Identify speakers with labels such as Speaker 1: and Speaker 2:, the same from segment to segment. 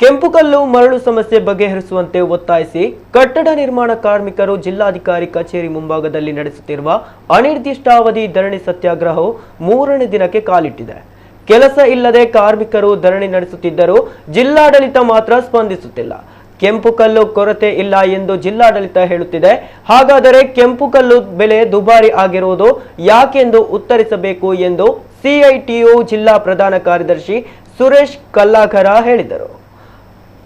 Speaker 1: ಕೆಂಪುಕಲ್ಲು ಮರಳು ಸಮಸ್ಯೆ ಬಗೆಹರಿಸುವಂತೆ ಒತ್ತಾಯಿಸಿ ಕಟ್ಟಡ ನಿರ್ಮಾಣ ಕಾರ್ಮಿಕರು ಜಿಲ್ಲಾಧಿಕಾರಿ ಕಚೇರಿ ಮುಂಭಾಗದಲ್ಲಿ ನಡೆಸುತ್ತಿರುವ ಅನಿರ್ದಿಷ್ಟಾವಧಿ ಧರಣಿ ಸತ್ಯಾಗ್ರಹವು ಮೂರನೇ ದಿನಕ್ಕೆ ಕಾಲಿಟ್ಟಿದೆ. ಕೆಲಸ ಇಲ್ಲದೆ ಕಾರ್ಮಿಕರು ಧರಣಿ ನಡೆಸುತ್ತಿದ್ದರೂ ಜಿಲ್ಲಾಡಳಿತ ಮಾತ್ರ ಸ್ಪಂದಿಸುತ್ತಿಲ್ಲ. ಕೆಂಪು ಕಲ್ಲು ಕೊರತೆ ಇಲ್ಲ ಎಂದು ಜಿಲ್ಲಾಡಳಿತ ಹೇಳುತ್ತಿದೆ. ಹಾಗಾದರೆ ಕೆಂಪು ಕಲ್ಲು ಬೆಲೆ ದುಬಾರಿ ಆಗಿರುವುದು ಯಾಕೆಂದು ಉತ್ತರಿಸಬೇಕು ಎಂದು ಸಿಐಟಿಯು ಜಿಲ್ಲಾ ಪ್ರಧಾನ ಕಾರ್ಯದರ್ಶಿ ಸುರೇಶ್ ಕಲ್ಲಾಕರ ಹೇಳಿದರು.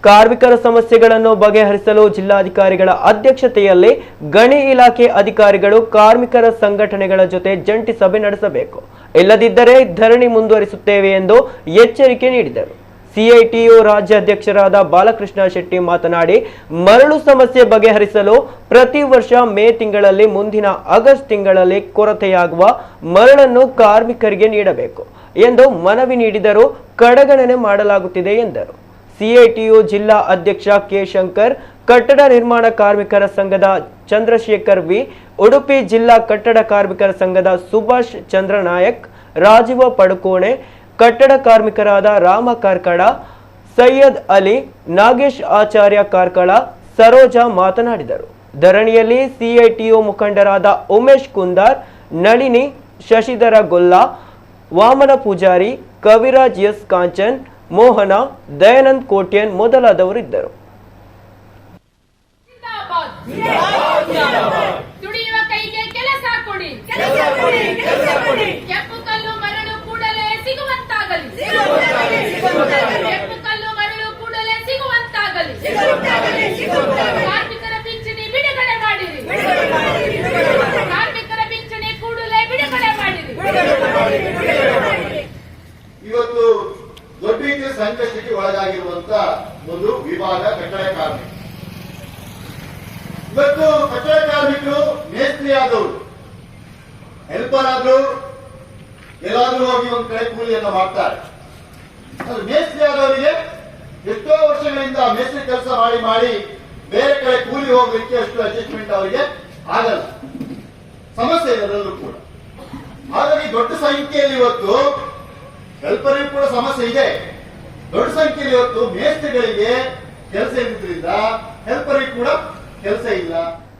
Speaker 1: ಕಾರ್ಮಿಕರ ಸಮಸ್ಯೆಗಳನ್ನು ಬಗೆಹರಿಸಲು ಜಿಲ್ಲಾಧಿಕಾರಿಗಳ ಅಧ್ಯಕ್ಷತೆಯಲ್ಲಿ ಗಣಿ ಇಲಾಖೆ ಅಧಿಕಾರಿಗಳು ಕಾರ್ಮಿಕರ ಸಂಘಟನೆಗಳ ಜೊತೆ ಜಂಟಿ ಸಭೆ ನಡೆಸಬೇಕು. ಇಲ್ಲದಿದ್ದರೆ ಧರಣಿ ಮುಂದುವರಿಸುತ್ತೇವೆ ಎಂದು ಎಚ್ಚರಿಕೆ ನೀಡಿದರು. ಸಿಐಟಿಯು ರಾಜ್ಯಾಧ್ಯಕ್ಷರಾದ ಬಾಲಕೃಷ್ಣ ಶೆಟ್ಟಿ ಮಾತನಾಡಿ, ಮರಳು ಸಮಸ್ಯೆ ಬಗೆಹರಿಸಲು ಪ್ರತಿ ವರ್ಷ ಮೇ ತಿಂಗಳಲ್ಲಿ ಮುಂದಿನ ಆಗಸ್ಟ್ ತಿಂಗಳಲ್ಲಿ ಕೊರತೆಯಾಗುವ ಮರಳನ್ನು ಕಾರ್ಮಿಕರಿಗೆ ನೀಡಬೇಕು ಎಂದು ಮನವಿ ನೀಡಿದರೂ ಕಡೆಗಣನೆ ಮಾಡಲಾಗುತ್ತಿದೆ ಎಂದರು. ಸಿಐಟಿಯು ಜಿಲ್ಲಾ ಅಧ್ಯಕ್ಷ ಕೆ ಶಂಕರ್, ಕಟ್ಟಡ ನಿರ್ಮಾಣ ಕಾರ್ಮಿಕರ ಸಂಘದ ಚಂದ್ರಶೇಖರ್ ವಿ, ಉಡುಪಿ ಜಿಲ್ಲಾ ಕಟ್ಟಡ ಕಾರ್ಮಿಕರ ಸಂಘದ ಸುಭಾಷ್ ಚಂದ್ರನಾಯಕ್, ರಾಜೀವ ಪಡುಕೋಣೆ, ಕಟ್ಟಡ ಕಾರ್ಮಿಕರಾದ ರಾಮ ಕಾರ್ಕಳ, ಸೈಯದ್ ಅಲಿ, ನಾಗೇಶ್ ಆಚಾರ್ಯ ಕಾರ್ಕಳ, ಸರೋಜಾ ಮಾತನಾಡಿದರು. ಧರಣಿಯಲ್ಲಿ ಸಿಐಟಿಯು ಮುಖಂಡರಾದ ಉಮೇಶ್ ಕುಂದಾರ್, ನಳಿನಿ, ಶಶಿಧರ ಗೊಲ್ಲಾ, ವಾಮನ ಪೂಜಾರಿ, ಕವಿರಾಜ್ ಎಸ್ ಕಾಂಚನ್ ಮೋಹನ ದಯಾನಂದ್ ಕೋಟ್ಯನ್ ಮೊದಲಾದವರಿದ್ದರು
Speaker 2: ಜಿಂದಾಬಾದ್ ದುಡಿಯುವ ಕೈಗೆ ಕೆಲಸ ಕೊಡಿ ಕೆಂಪು ಕಲ್ಲು ಮರಳು ಕೂಡಲೇ ಸಿಗುವಂತಾಗಲಿ ಕೆಂಪು ಕಲ್ಲು ಮರಳು ಕೂಡಲೇ ಸಿಗುವಂತಾಗಲಿ ಕಾರ್ಮಿಕರ ಪಿಂಚಣಿ ಬಿಡುಗಡೆ ಮಾಡಿರಿ ಕಾರ್ಮಿಕರ ಪಿಂಚಣಿ ಕೂಡಲೇ ಬಿಡುಗಡೆ ಮಾಡಿರಿ
Speaker 3: ಇವತ್ತು ದೊಡ್ಡ ರೀತಿಯ ಸಂಕಷ್ಟಕ್ಕೆ ಒಳಗಾಗಿರುವಂತ ಒಂದು ವಿವಾದ ಕಟ್ಟಡ ಕಾರ್ಮಿಕ. ಇವತ್ತು ಕಟ್ಟಡ ಕಾರ್ಮಿಕರು ಮೇಸ್ತ್ರಿ ಆದವರು. ಹೆಲ್ಪರ್ ಆದ್ರು ಎಲ್ಲಾದ್ರೂ ಹೋಗಿ ಒಂದು ಕಡೆ ಕೂಲಿಯನ್ನು ಮಾಡ್ತಾರೆ. ಮೇಸ್ತ್ರಿ ಆದವರಿಗೆ ಎಷ್ಟೋ ವರ್ಷಗಳಿಂದ ಮೇಸ್ತ್ರಿ ಕೆಲಸ ಮಾಡಿ ಮಾಡಿ ಬೇರೆ ಕಡೆ ಕೂಲಿ ಹೋಗ್ಲಿಕ್ಕೆ ಅಷ್ಟು ಅಡ್ಜಸ್ಟ್ಮೆಂಟ್ ಅವರಿಗೆ ಆಗಲ್ಲ. ಸಮಸ್ಯೆ ಅದರಲ್ಲೂ ಕೂಡ. ಆದರೆ ದೊಡ್ಡ ಸಂಖ್ಯೆಯಲ್ಲಿ ಇವತ್ತು ಹೆಲ್ಪರಿಗೂ ಕೂಡ ಸಮಸ್ಯೆ ಇದೆ. ದೊಡ್ಡ ಸಂಖ್ಯೆಯಲ್ಲಿ ಇವತ್ತು ಮೇಸ್ತ್ರಿಗಳಿಗೆ ಕೆಲಸ ಇದ್ರಿಂದ ಹೆಲ್ಪರಿಗೂ ಕೂಡ ಕೆಲಸ ಇಲ್ಲ.